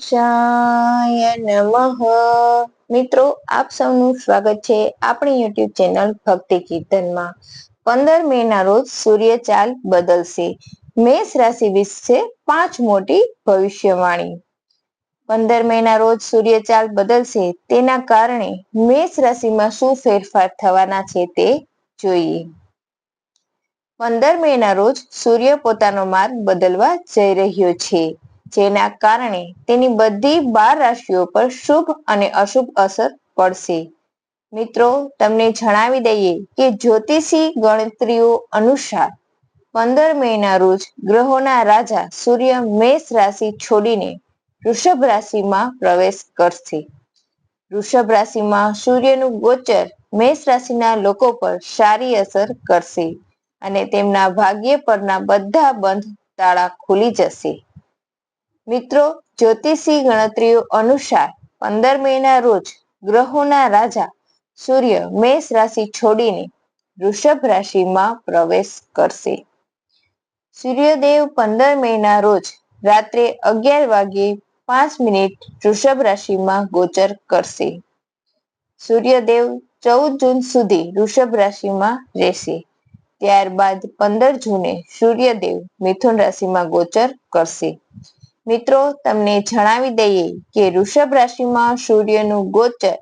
શાય નમઃ મિત્રો, આપ સૌનું સ્વાગત છે આપણી યુટ્યુબ ચેનલ ભક્તિ કીર્તનમાં. પંદર મે ના રોજ સૂર્ય ચાલ બદલશે. મેષ રાશિ વિશે પાંચ મોટી ભવિષ્યવાણી. પંદર મે ના રોજ સૂર્ય ચાલ બદલશે તેના કારણે મેષ રાશિમાં શું ફેરફાર થવાના છે તે જોઈએ. પંદર મે ના રોજ સૂર્ય પોતાનો માર્ગ બદલવા જઈ રહ્યો છે. જેના કારણે તેની બધી બાર રાશિઓ પર શુભ અને અશુભ અસર પડશે. મિત્રો, તમને જણાવી દઈએ કે જ્યોતિષી ગણતરીઓ અનુસાર પંદર મે ના રોજ ગ્રહોના રાજા સૂર્ય મેષ રાશિ છોડીને વૃષભ રાશિમાં પ્રવેશ કરશે. વૃષભ રાશિમાં સૂર્યનું ગોચર મેષ રાશિના લોકો પર સારી અસર કરશે અને તેમના ભાગ્ય પરના બધા બંધ તાળા ખુલી જશે. મિત્રો, જ્યોતિષી ગણતરીઓ અનુસાર પંદર મે ના રોજ ગ્રહોના રાજા સૂર્ય મેષ રાશિ છોડીને વૃષભ રાશિમાં પ્રવેશ કરશે. સૂર્યદેવ પંદર મે રોજ રાત્રે અગિયાર વાગ્યે પાંચ મિનિટ વૃષભ રાશિમાં ગોચર કરશે. સૂર્યદેવ ચૌદ જૂન સુધી વૃષભ રાશિમાં રહેશે. ત્યારબાદ પંદર જૂને સૂર્યદેવ મિથુન રાશિમાં ગોચર કરશે. મિત્રો, તમને જણાવી દઈએ કે વૃષભ રાશિમાં સૂર્યનું ગોચર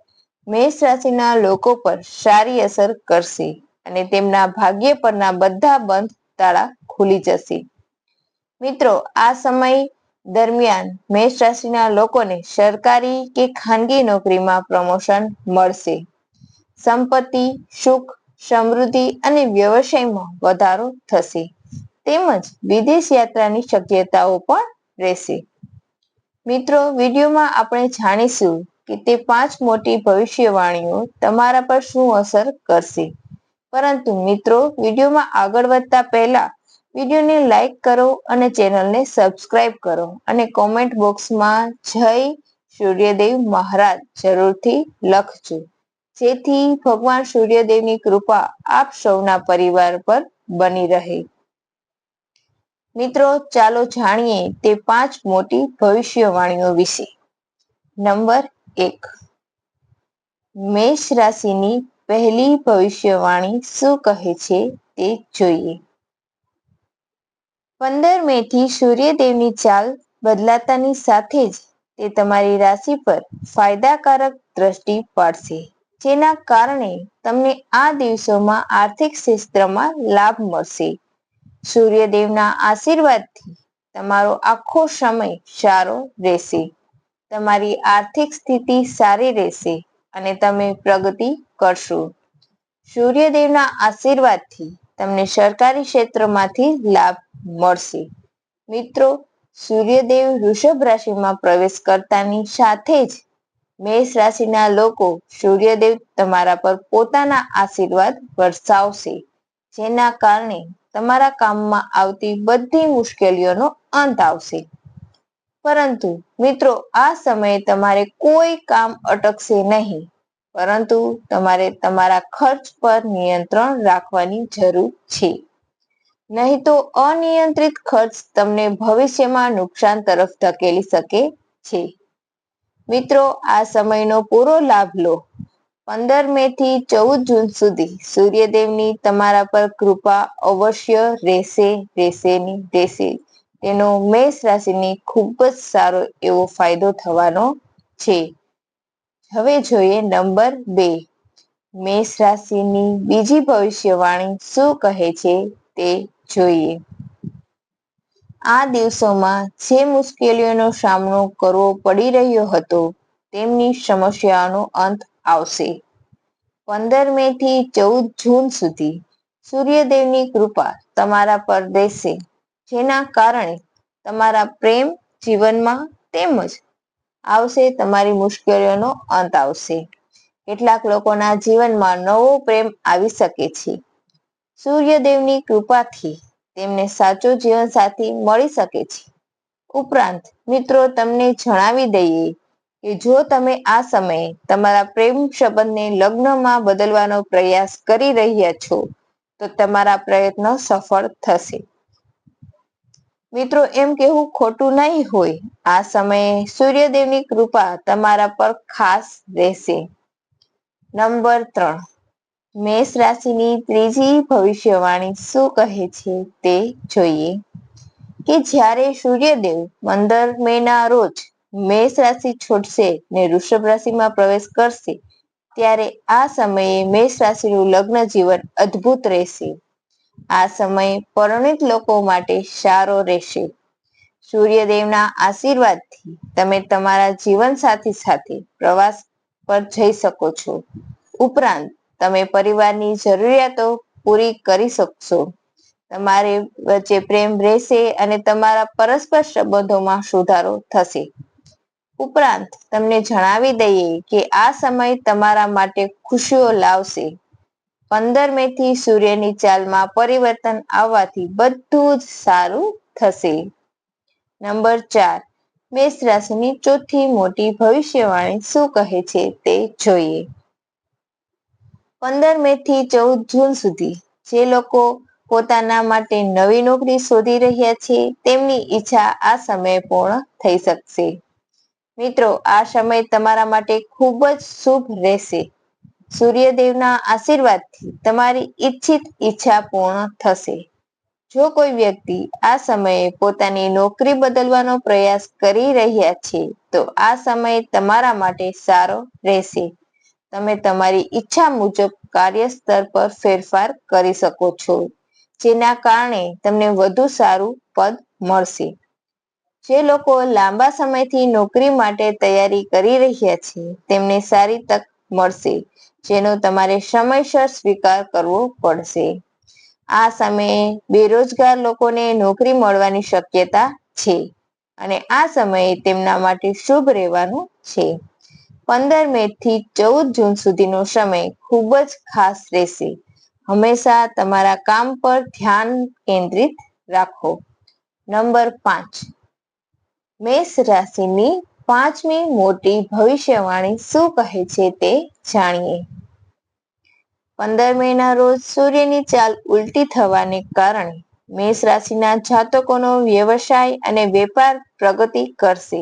મેષ રાશિના લોકો પર સારી અસર કરશે અને તેમના ભાગ્ય પરના બધા બંધ તાળા ખુલી જશે. મિત્રો, આ સમય દરમિયાન મેષ રાશિના લોકોને સરકારી કે ખાનગી નોકરીમાં પ્રમોશન મળશે. સંપત્તિ, સુખ, સમૃદ્ધિ અને વ્યવસાયમાં વધારો થશે. તેમજ વિદેશ યાત્રાની શક્યતાઓ પણ રહેશે. મિત્રો, વિડીયોમાં આપણે જાણીશું કે તે પાંચ મોટી ભવિષ્યવાણીઓ તમારા પર શું અસર કરશે. પરંતુ મિત્રો, વિડીયોમાં આગળ વધતા પહેલા વિડીયોને લાઈક કરો અને ચેનલને સબસ્ક્રાઇબ કરો અને કોમેન્ટ બોક્સમાં જય સૂર્યદેવ મહારાજ જરૂરથી લખજો. જેથી ભગવાન સૂર્યદેવની કૃપા આપ સૌના પરિવાર પર બની રહે. મિત્રો, ચાલો જાણીએ તે પાંચ મોટી ભવિષ્યવાણીઓ વિશે. નંબર એક. મેષ રાશિની પહેલી ભવિષ્યવાણી શું કહે છે તે જોઈએ. પંદર મે થી સૂર્યદેવની ચાલ બદલાતાની સાથે જ તે તમારી રાશિ પર ફાયદાકારક દ્રષ્ટિ પાડશે, જેના કારણે તમને આ દિવસોમાં આર્થિક ક્ષેત્રમાં લાભ મળશે. સૂર્યદેવના આશીર્વાદથી તમારો આખો સમય સારો રહેશે. તમારી આર્થિક સ્થિતિ સારી રહેશે અને તમે પ્રગતિ કરશો. સૂર્યદેવના આશીર્વાદથી તમને સરકારી ક્ષેત્રમાંથી લાભ મળશે. મિત્રો, સૂર્યદેવ વૃષભ રાશિમાં પ્રવેશ કરતાની સાથે જ મેષ રાશિના લોકો સૂર્યદેવ તમારા પર પોતાના આશીર્વાદ વરસાવશે, જેના કારણે તમારા કામમાં આવતી બધી મુશ્કેલીઓનો અંત આવશે. પરંતુ મિત્રો, આ સમયે તમારે કોઈ કામ અટકશે નહીં. પરંતુ તમારે તમારા ખર્ચ પર નિયંત્રણ રાખવાની જરૂર છે. નહીં તો અનિયંત્રિત ખર્ચ તમને ભવિષ્યમાં નુકસાન તરફ ધકેલી શકે છે. મિત્રો, આ સમયનો પૂરો લાભ લો. પંદર મે થી ચૌદ જૂન સુધી સૂર્યદેવની તમારા પર કૃપા અવશ્ય રહેશે રહેશે ની રહેશે. તેનો મેષ રાશિની ખૂબ જ સારો એવો ફાયદો થવાનો છે. હવે જોઈએ નંબર બે. મેષ રાશિની બીજી ભવિષ્યવાણી શું કહે છે તે જોઈએ. આ દિવસોમાં જે મુશ્કેલીઓનો સામનો કરવો પડી રહ્યો હતો, તેમની સમસ્યાનો અંત આવશે. પંદર મે થી ચૌદ જૂન સુધી સૂર્યદેવની કૃપા તમારા પર રહેશે જેના કારણે તમારા પ્રેમ જીવનમાં તેમજ આવશે તમારી મુશ્કેલીઓનો અંત આવશે. કેટલાક લોકોના જીવનમાં નવો પ્રેમ આવી શકે છે. સૂર્યદેવની કૃપાથી તેમને સાચો જીવનસાથી મળી શકે છે. ઉપરાંત મિત્રો, તમને જણાવી દઈએ કે જો તમે આ સમયે તમારા પ્રેમ સંબંધને લગ્નમાં બદલવાનો પ્રયાસ કરી રહ્યા છો, તો તમારા પ્રયત્નો સફળ થશે. મિત્રો, એમ કેવું ખોટું નહીં હોય. આ સમયે સૂર્યદેવની કૃપા તમારા પર ખાસ રહેશે. નંબર ત્રણ. મેષ રાશિની ત્રીજી ભવિષ્યવાણી શું કહે છે તે જોઈએ. કે જ્યારે સૂર્યદેવ પંદર મે ના રોજ મેષ રાશિ છોડશે ને વૃષભ રાશિમાં પ્રવેશ કરશે, ત્યારે આ સમયે મેષ રાશિનું લગ્ન જીવન અદ્ભુત રહેશે. આ સમય પરણિત લોકો માટે સારો રહેશે. સૂર્યદેવના આશીર્વાદથી તમે તમારા જીવન સાથી સાથે પ્રવાસ પર જઈ શકો છો. ઉપરાંત, તમે પરિવારની જરૂરિયાતો પૂરી કરી શકશો. તમારે વચ્ચે પ્રેમ રહેશે અને તમારા પરસ્પર સંબંધોમાં સુધારો થશે. ઉપરાંત તમને જણાવી દઈએ કે આ સમય તમારા માટે ખુશીઓ લાવશે. પંદર મે થી સૂર્યની ચાલમાં પરિવર્તન આવવાથી બધું જ સારું થશે. નંબર ચાર, મેષ રાશિની ચોથી મોટી ભવિષ્યવાણી શું કહે છે તે જોઈએ. પંદર મે થી ચૌદ જૂન સુધી જે લોકો પોતાના માટે નવી નોકરી શોધી રહ્યા છે, તેમની ઈચ્છા આ સમયે પૂર્ણ થઈ શકશે. મિત્રો, આ સમય તમારા માટે ખૂબ જ શુભ રહેશે. સૂર્યદેવના આશીર્વાદથી તમારી ઈચ્છિત ઈચ્છા પૂર્ણ થશે. જો કોઈ વ્યક્તિ આ સમયે પોતાની નોકરી બદલવાનો પ્રયાસ કરી રહ્યા છે, તો આ સમય તમારા માટે સારો રહેશે. તમે તમારી ઈચ્છા મુજબ કાર્યસ્તર પર ફેરફાર કરી શકો છો, જેના કારણે તમને વધુ સારું પદ મળશે. જે લોકો લાંબા સમયથી નોકરી માટે તૈયારી કરી રહ્યા છે, તેમને સારી તક મળશે, જેનો તમારે સમયસર સ્વીકાર કરવો પડશે. આ સમયે બેરોજગાર લોકોને નોકરી મળવાની શક્યતા છે અને આ સમયે તેમના માટે શુભ રહેવાનું છે. પંદર મે થી ચૌદ જૂન સુધીનો સમય ખૂબ જ ખાસ રહેશે. હંમેશા તમારા કામ પર ધ્યાન કેન્દ્રિત રાખો. નંબર પાંચ. મેષ રાશિની પાંચમી મોટી ભવિષ્યવાણી શું કહે છે તે જાણીએ. પંદર મે ના રોજ સૂર્યની ચાલ ઉલટી થવાને કારણે મેષ રાશિના જાતકોનો વ્યવસાય અને વેપાર પ્રગતિ કરશે.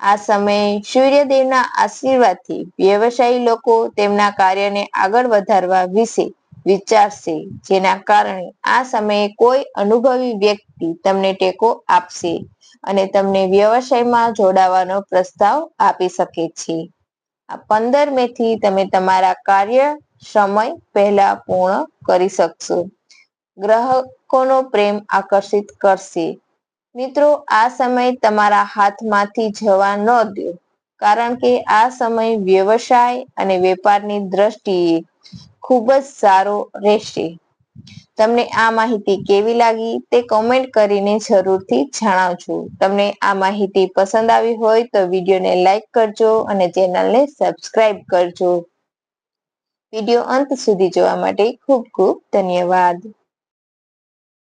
આ સમયે સૂર્યદેવના આશીર્વાદથી વ્યવસાયી લોકો તેમના કાર્યને આગળ વધારવા વિશે વિચારશે, જેના કારણે આ સમયે કોઈ અનુભવી વ્યક્તિ તમને ટેકો આપશે અને તમને વ્યવસાયમાં જોડાવાનો પ્રસ્તાવ આપી શકે છે. પંદર મે થી તમે તમારા કાર્ય સમય પહેલા પૂર્ણ કરી શકશો. ગ્રાહકોનો પ્રેમ આકર્ષિત કરશે. મિત્રો, આ સમય તમારા હાથમાંથી જવા ન દો, કારણ કે આ સમય વ્યવસાય અને વેપારની દ્રષ્ટિએ ખૂબ જ સારો રહેશે. તમને આ માહિતી કેવી લાગી તે કોમેન્ટ કરીને જરૂરથી જણાવજો. તમને આ માહિતી પસંદ આવી હોય તો વિડીયોને લાઈક કરજો અને ચેનલને સબસ્ક્રાઇબ કરજો. વીડિયો અંત સુધી જોવા માટે ખૂબ ખૂબ ધન્યવાદ.